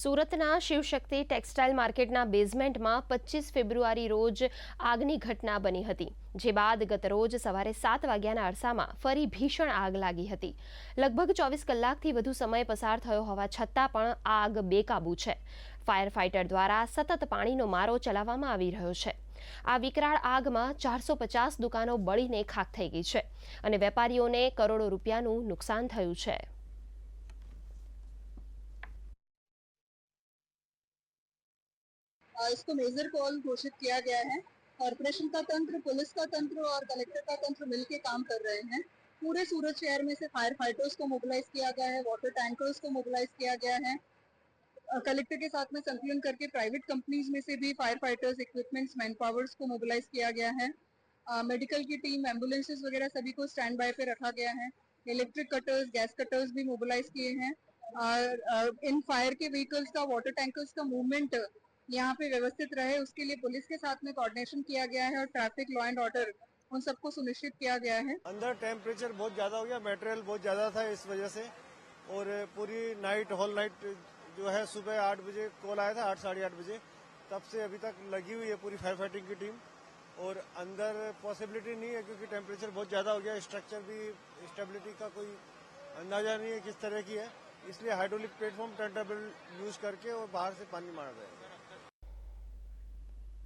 સુરતના શિવશક્તિ ટેક્સટાઇલ માર્કેટના બેઝમેન્ટમાં પચીસ ફેબ્રુઆરી રોજ આગની ઘટના બની હતી, જે બાદ ગત રોજ સવારે સાત વાગ્યાના અરસામાં ફરી ભીષણ આગ લાગી હતી. લગભગ ચોવીસ કલાકથી વધુ સમય પસાર થયો હોવા છતાં પણ આગ બેકાબૂ છે. ફાયર ફાઇટર દ્વારા સતત પાણીનો મારો ચલાવવામાં આવી રહ્યો છે. આ વિકરાળ આગમાં ચારસો પચાસ દુકાનો બળીને ખાખ થઈ ગઈ છે અને વેપારીઓને કરોડો રૂપિયાનું નુકસાન થયું છે. इसको मेजर कॉल घोषित किया गया है। कॉरपोरेशन का तंत्र, पुलिस का तंत्र और कलेक्टर का तंत्र मिलकर काम कर रहे हैं। पूरे सूरत शहर में से फायर फाइटर्स को मोबिलाइज किया गया है वाटर टैंकर्स को मोबिलाइज किया गया है। कलेक्टर के साथ में संकलन करके प्राइवेट कंपनीज़ में से भी fire fighters equipments man powers को मोबिलाइज किया गया है। मेडिकल की टीम एम्बुलेंसेज वगैरह सभी को स्टैंड बाय पे रखा गया है। इलेक्ट्रिक कटर्स गैस कटर्स भी मोबिलाइज किए हैं। और इन फायर के व्हीकल्स का वाटर टैंकर्स का मूवमेंट यहाँ पे व्यवस्थित रहे, उसके लिए पुलिस के साथ में कोऑर्डिनेशन किया गया है और ट्रैफ़िक लॉ एंड ऑर्डर उन सबको सुनिश्चित किया गया है। अंदर टेम्परेचर बहुत ज़्यादा हो गया मटेरियल बहुत ज़्यादा था इस वजह से और पूरी नाइट होल नाइट जो है सुबह आठ बजे कॉल आया था, आठ, साढ़े आठ बजे। तब से अभी तक लगी हुई है पूरी फायर फाइटिंग की टीम और अंदर पॉसिबिलिटी नहीं है क्योंकि टेम्परेचर बहुत ज़्यादा हो गया स्ट्रक्चर भी स्टेबिलिटी का कोई अंदाज़ा नहीं है किस तरह की है। इसलिए हाइड्रोलिक प्लेटफॉर्म टर्नटेबल यूज़ करके और बाहर से पानी मारा जाएगा।